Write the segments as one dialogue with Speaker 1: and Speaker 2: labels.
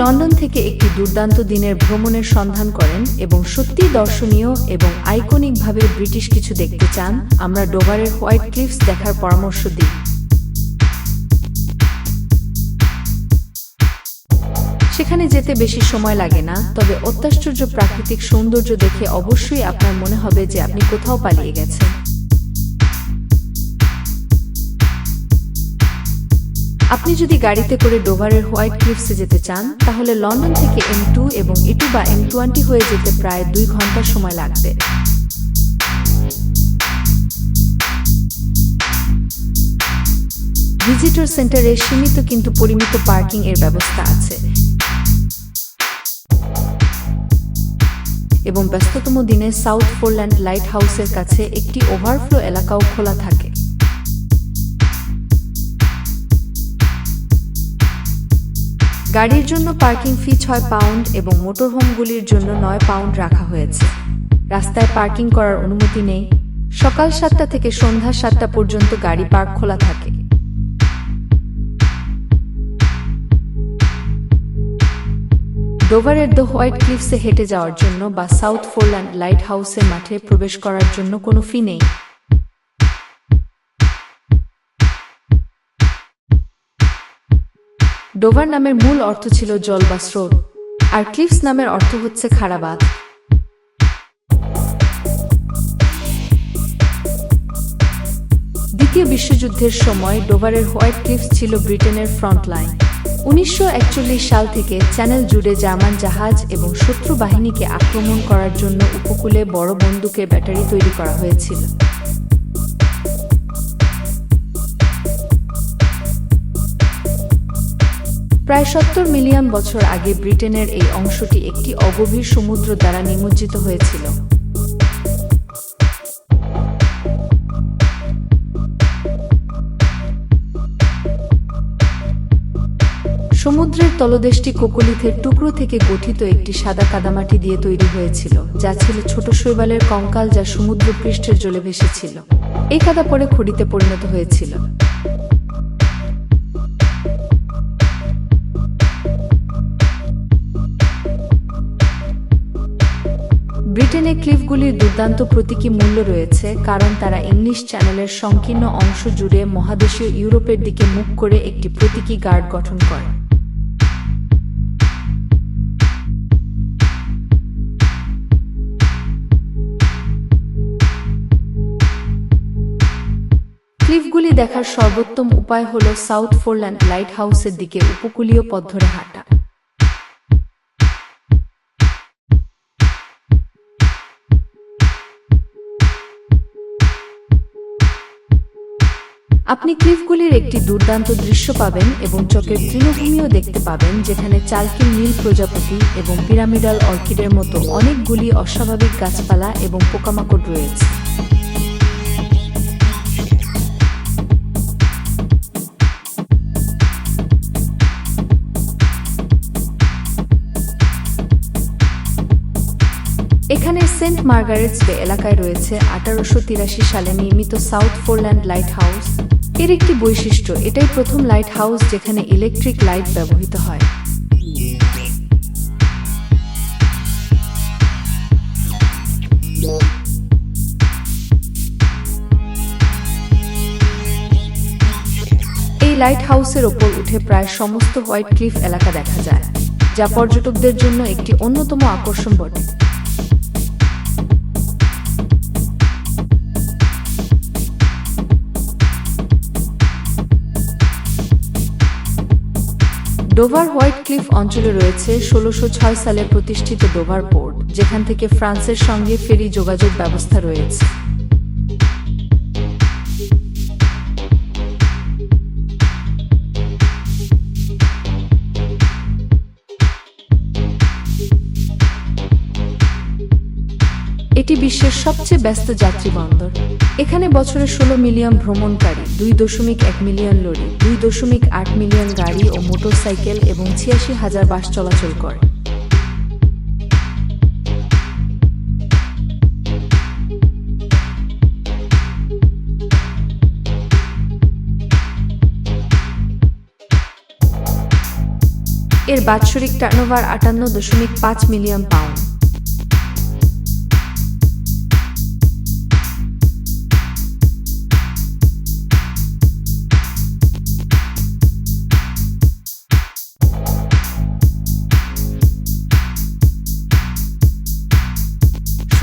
Speaker 1: London থেকে একটি দুর্দান্ত দিনের ভ্রমণের সন্ধান করেন এবং সত্যিই দর্শনীয় এবং আইকনিকভাবে ব্রিটিশ কিছু দেখতে চান, আমরা ডোভারের হোয়াইট ক্লিফস দেখার পরামর্শ দিই। সেখানে যেতে বেশি সময় লাগে না, তবে অত্যাশ্চর্য প্রাকৃতিক সৌন্দর্য দেখে অবশ্যই আপনার মনে হবে যে আপনি কোথাও পালিয়ে গেছেন। আপনি যদি গাড়িতে করে ডোভারের হোয়াইট ক্লিফসে যেতে চান, তাহলে লন্ডন থেকে এম টু এবং ইটু বা এম টোয়েন্টি হয়ে যেতে প্রায় দুই ঘণ্টা সময় লাগবে। ভিজিটর সেন্টারে সীমিত কিন্তু পরিমিত পার্কিং এর ব্যবস্থা আছে। এবং ব্যস্ততম দিনে সাউথ ফোরল্যান্ড লাইট হাউসের কাছে একটি ওভারফ্লো এলাকাও খোলা থাকে। গাড়ির জন্য পার্কিং ফি ছয় পাউন্ড এবং মোটরহোমগুলির জন্য নয় পাউন্ড রাখা হয়েছে। রাস্তায় পার্কিং করার অনুমতি নেই। সকাল সাতটা থেকে সন্ধ্যা সাতটা পর্যন্ত গাড়ি পার্ক খোলা থাকে। ডোভারের দ্য হোয়াইট ক্লিফসে হেঁটে যাওয়ার জন্য বা সাউথ ফোরল্যান্ড লাইট হাউসের মাঠে প্রবেশ করার জন্য কোনো ফি নেই। ডোভার নামের মূল অর্থ ছিল জল বা স্রোত, আর ক্লিফস নামের অর্থ হচ্ছে খারাবাদ দ্বিতীয় বিশ্বযুদ্ধের সময় ডোভারের হোয়াইট ক্লিফস ছিল ব্রিটেনের ফ্রন্ট লাইন। উনিশশো একচল্লিশ সাল থেকে চ্যানেল জুড়ে জার্মান জাহাজ এবং শত্রু বাহিনীকে আক্রমণ করার জন্য উপকূলে বড় বন্দুকের ব্যাটারি তৈরি করা হয়েছিল। প্রায় সত্তর মিলিয়ন বছর আগে ব্রিটেনের এই অংশটি একটি অগভীর সমুদ্র দ্বারা নিমজ্জিত হয়েছিল। সমুদ্রের তলদেশটি কোকোলিথের টুকরো থেকে গঠিত একটি সাদা কাদামাটি দিয়ে তৈরি হয়েছিল, যা ছিল ছোট শৈবালের কঙ্কাল যা সমুদ্র পৃষ্ঠের জলে ভেসেছিল। এই কাদা পরে খড়িতে পরিণত হয়েছিল। ব্রিটেনে ক্লিফগুলির দুর্দান্ত প্রতীকী মূল্য রয়েছে কারণ তারা ইংলিশ চ্যানেলের সংকীর্ণ অংশ জুড়ে মহাদেশীয় ইউরোপের দিকে মুখ করে একটি প্রতীকী গার্ড গঠন করে। ক্লিফগুলি দেখার সর্বোত্তম উপায় হল সাউথ ফোরল্যান্ড লাইট হাউসের দিকে উপকূলীয় পথ ধরে হাঁটা। আপনি ক্লিফগুলির একটি দুর্দান্ত দৃশ্য পাবেন এবং চকের তৃণভূমিও দেখতে পাবেন, যেখানে চালকিল নীল প্রজাপতি এবং পিরামিডাল অর্কিডের মতো অনেকগুলি অস্বাভাবিক গাছপালা এবং পোকামাকড় রয়েছে। এখানে সেন্ট মার্গারেটস বে এলাকায় রয়েছে আঠারোশো তিরাশি সালে নির্মিত সাউথ ফোরল্যান্ড লাইট হাউস এর একটি বৈশিষ্ট্য, এটাই প্রথম লাইট হাউস যেখানে ইলেকট্রিক লাইট ব্যবহৃত হয়। এই লাইট হাউসের ওপর উঠে প্রায় সমস্ত হোয়াইট ক্লিফ এলাকা দেখা যায়, যা পর্যটকদের জন্য একটি অন্যতম আকর্ষণ বটে। ডোভার হোয়াইট ক্লিফ অঞ্চলে রয়েছে ষোলোশো ছয় সালে প্রতিষ্ঠিত ডোভার পোর্ট, যেখান থেকে ফ্রান্সের সঙ্গে ফেরি যোগাযোগ ব্যবস্থা রয়েছে। এটি বিশ্বের সবচেয়ে ব্যস্ত যাত্রী বন্দর। এখানে বছরে ষোলো মিলিয়ন ভ্রমণকারী, দুই দশমিক এক মিলিয়ন লরি, দুই দশমিক আট মিলিয়ন গাড়ি ও মোটরসাইকেল এবং ছিয়াশি হাজার বাস চলাচল করে। এর বাৎসরিক টার্নওভার আটান্ন দশমিক পাঁচ মিলিয়ন পাউন্ড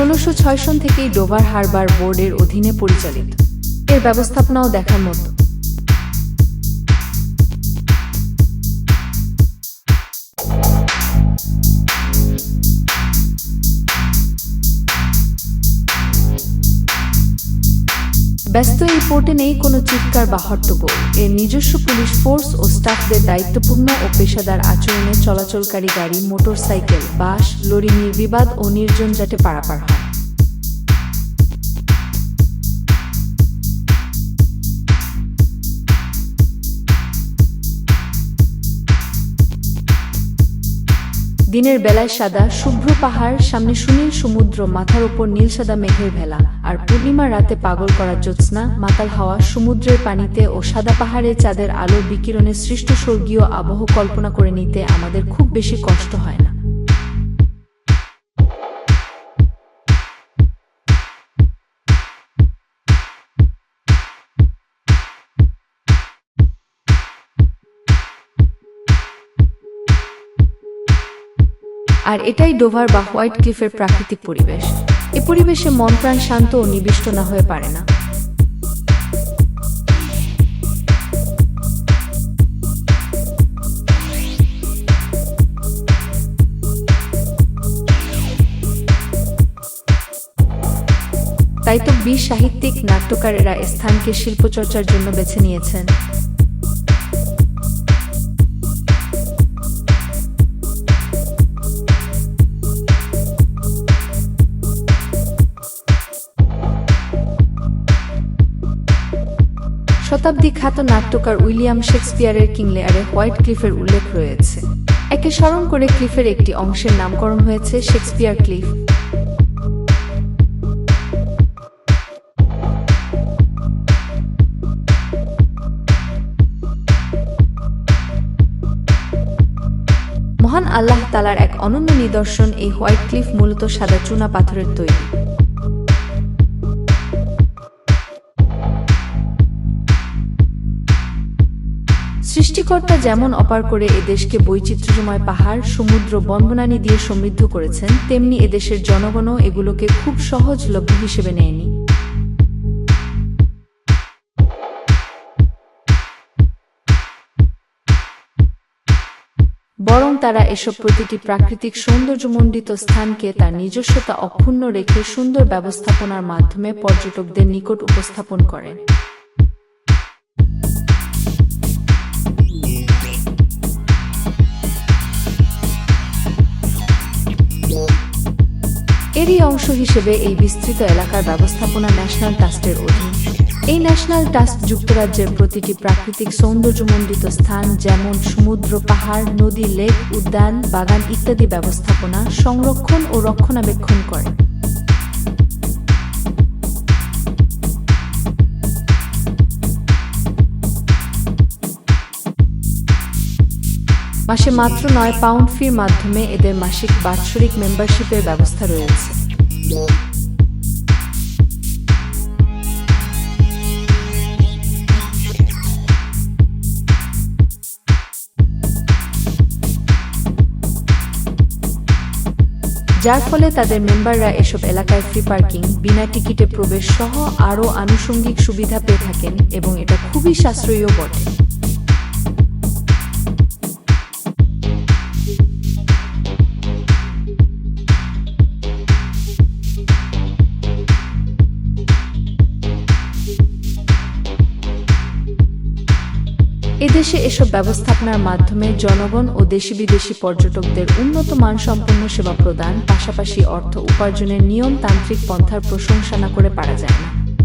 Speaker 1: ষোলোশো ছয় সন থেকেই ডোভার হারবার বোর্ডের অধীনে পরিচালিত। এর ব্যবস্থাপনাও দেখার মতো। ব্যস্ত এই পোর্টে নেই কোনো চিৎকার বা হট্টগোল। এর নিজস্ব পুলিশ ফোর্স ও স্টাফদের দায়িত্বপূর্ণ ও পেশাদার আচরণে চলাচলকারী গাড়ি মোটরসাইকেল বাস লরি নির্বিবাদ ও নির্জন যাতে পারাপার হয়। দিনের বেলায় সাদা শুভ্র পাহাড়, সামনে সুনীল সমুদ্র, মাথার ওপর নীল সাদা মেঘের ভেলা। আর পূর্ণিমার রাতে পাগল করা জ্যোৎস্না, মাতাল হাওয়া, সমুদ্রের পানিতে ও সাদা পাহাড়ে চাঁদের আলো বিকিরণে সৃষ্ট স্বর্গীয় আবহ কল্পনা করে নিতে আমাদের খুব বেশি কষ্ট হয় না। আর এটাই ডোভার বা হোয়াইট ক্লিফের প্রাকৃতিক পরিবেশ। এ পরিবেশে মন প্রাণ শান্ত ও নিবিষ্ট না হয়ে পারে না। তাই তো বিশ সাহিত্যিক, নাট্যকারেরা স্থানকে শিল্পচর্চার জন্য বেছে নিয়েছেন। শতাব্দী খ্যাত নাট্যকার উইলিয়াম শেক্সপিয়ারের কিংলেয়ারে হোয়াইট ক্লিফের উল্লেখ রয়েছে। একে স্মরণ করে ক্লিফের একটি অংশের নামকরণ হয়েছে শেক্সপিয়ার ক্লিফ। মহান আল্লাহ তালার এক অনন্য নিদর্শন এই হোয়াইট ক্লিফ মূলত সাদা চুনা পাথরের তৈরি। সৃষ্টিকর্তা যেমন অপার করে এদেশকে বৈচিত্র্যময় পাহাড়, সমুদ্র, বনবনানি দিয়ে সমৃদ্ধ করেছেন, তেমনি এদেশের জনগণও এগুলোকে খুব সহজলভ্য হিসেবে নেয়নি। বরং তারা এসব প্রতিটি প্রাকৃতিক সৌন্দর্যমণ্ডিত স্থানকে তার নিজস্বতা অক্ষুণ্ণ রেখে সুন্দর ব্যবস্থাপনার মাধ্যমে পর্যটকদের নিকট উপস্থাপন করেন। এরই অংশ হিসেবে এই বিস্তৃত এলাকার ব্যবস্থাপনা ন্যাশনাল ট্রাস্টের অধীন। এই ন্যাশনাল ট্রাস্ট যুক্তরাজ্যের প্রতিটি প্রাকৃতিক সৌন্দর্যমণ্ডিত স্থান যেমন সমুদ্র, পাহাড়, নদী, লেক, উদ্যান, বাগান ইত্যাদি ব্যবস্থাপনা সংরক্ষণ ও রক্ষণাবেক্ষণ করে। মাসে মাত্র নয় পাউন্ড ফির মাধ্যমে এদের মাসিক বাৎসরিক মেম্বারশিপের ব্যবস্থা রয়েছে। যার ফলে তাদের মেম্বাররা এসব এলাকায় ফ্রি পার্কিং বিনা টিকিটে প্রবেশ সহ আরও আনুষঙ্গিক সুবিধা পেয়ে থাকেন এবং এটা খুবই সাশ্রয়ীও বটে। এদেশে এসব ব্যবস্থাপনার মাধ্যমে জনগণ ও দেশি বিদেশি পর্যটকদের উন্নত মানসম্পন্ন সেবা প্রদান, পাশাপাশি অর্থ উপার্জনের নিয়মতান্ত্রিক পন্থার প্রশংসা না করে পারা যায় না।